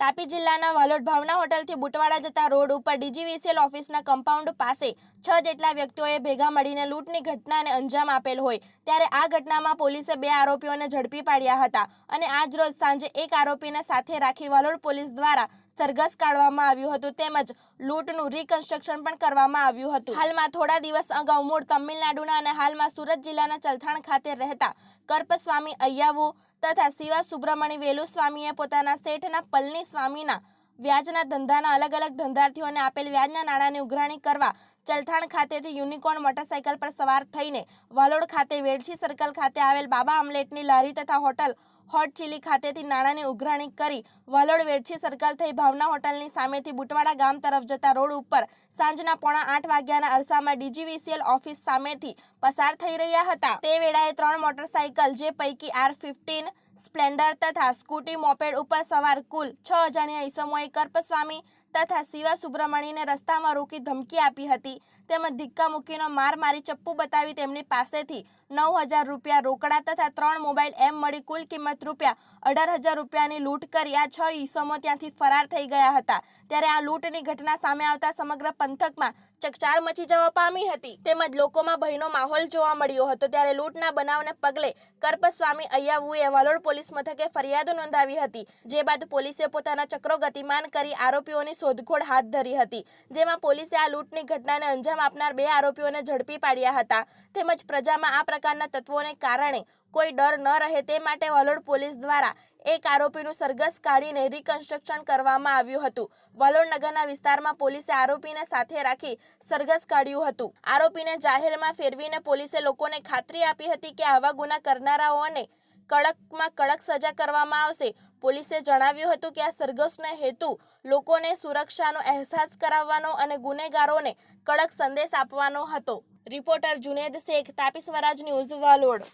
તાપી જિલ્લાના વાલોડ ભાવના હોટલથી બુટવાડા જતા રોડ ઉપર ડીજીવીસીએલ ઓફિસના કમ્પાઉન્ડ પાસે છ જેટલા વ્યક્તિઓએ ભેગા મળીને લૂંટની ઘટનાને અંજામ આપેલ હોય ત્યારે આ ઘટનામાં પોલીસે બે આરોપીઓને ઝડપી પાડ્યા હતા અને આજ રોજ સાંજે એક આરોપીને સાથે રાખી વાલોડ પોલીસ દ્વારા સરઘસ કાઢવામાં આવ્યું હતું તેમજ લૂંટનું રિકન્સ્ટ્રક્શન પણ કરવામાં આવ્યું હતું. હાલમાં થોડા દિવસ અગાઉ મૂળ તમિલનાડુના અને હાલમાં સુરત જિલ્લાના ચલથાણ ખાતે રહેતા કર્પસ્વામી અય્યાવુ તથા શિવા સુબ્રમણ્ય વેલુસ્વામીએ પોતાના શેઠના પલની સ્વામીના વ્યાજના ધંધાના અલગ અલગ ધંધાર્થીઓને આપેલ વ્યાજના નાણાંની ઉઘરાણી કરવા ચલથાણ ખાતેથી યુનિકોર્ન મોટરસાયકલ પર સવાર થઈને વાલોડ ખાતે વેડછી સર્કલ ખાતે આવેલ બાબા આમલેટની લારી તથા હોટલ હોટ ચીલી ખાતેથી નાણાંની ઉઘરાણી કરી વાલોડ વેડછી સર્કલ થઈ ભાવના હોટલની સામેથી બુટવાડા ગામ તરફ જતા રોડ ઉપર સાંજના પોણા આઠ વાગ્યાના અરસામાં ડીજીવીસીએલ ઓફિસ સામેથી પસાર થઈ રહ્યા હતા. તે વેળાએ ત્રણ મોટરસાયકલ, જે પૈકી આર ફિફ્ટીન સ્પ્લેન્ડર તથા સ્કૂટી મોપેડ ઉપર સવાર કુલ છ અજાણ્યા ઈસમોએ કર્પસ્વામી તથા શિવા સુબ્રમણ્યને રસ્તામાં રોકી ધમકી આપી હતી. તેમજ ધિક્કા મૂકીનો માર મારી ચપ્પુ બતાવી તેમની પાસેથી નવ હજાર રૂપિયા રોકડા તથા ત્રણ મોબાઈલ એમ મળી કુલ કિંમત રૂપિયા અઢાર હજાર રૂપિયાની લૂંટ કરી. આ છ ઈસમો ત્યાંથી ફરાર થઈ ગયા હતા. ત્યારે આ લૂંટની ઘટના સામે આવતા સમગ્ર પંથકમાં ચકચાર મચી જવા પામી હતી. તેમજ લોકોમાં ભયનો માહોલ જોવા મળ્યો હતો. ત્યારે લૂંટના બનાવને પગલે કર્પસ્વામી અય્યાવુએ વાલોડ પોલીસ મથકે ફરિયાદ નોંધાવી હતી. જે બાદ પોલીસે પોતાના ચક્રો ગતિમાન કરી આરોપીઓની શોધખોળ હાથ ધરી હતી, જેમાં પોલીસે આ લૂંટની ઘટનાને અંજામ આપનાર બે આરોપીઓને ઝડપી પાડ્યા હતા. તેમજ પ્રજામાં આ પ્રકારના તત્વોને કારણે કોઈ ડર ન રહે તે માટે વલોડ પોલીસ દ્વારા એક આરોપીનું સરઘસ કાઢીને રિકન્સ્ટ્રક્શન કરવામાં આવ્યું હતું. વલોડ નગરના વિસ્તારમાં પોલીસે આરોપીને સાથે રાખી સરઘસ કાઢ્યું હતું. આરોપીને જાહેરમાં ફેરવીને પોલીસે લોકોને ખાતરી આપી હતી કે આવા ગુના કરનારાઓને કડકમાં કડક સજા કરવામાં આવશે. પોલીસે જણાવ્યું હતું કે આ સરઘસનો હેતુ લોકોને સુરક્ષાનો અહેસાસ કરાવવાનો અને ગુનેગારોને કડક સંદેશ આપવાનો હતો. Reporter Juned Shaikh, Tapi Swaraj news Valod.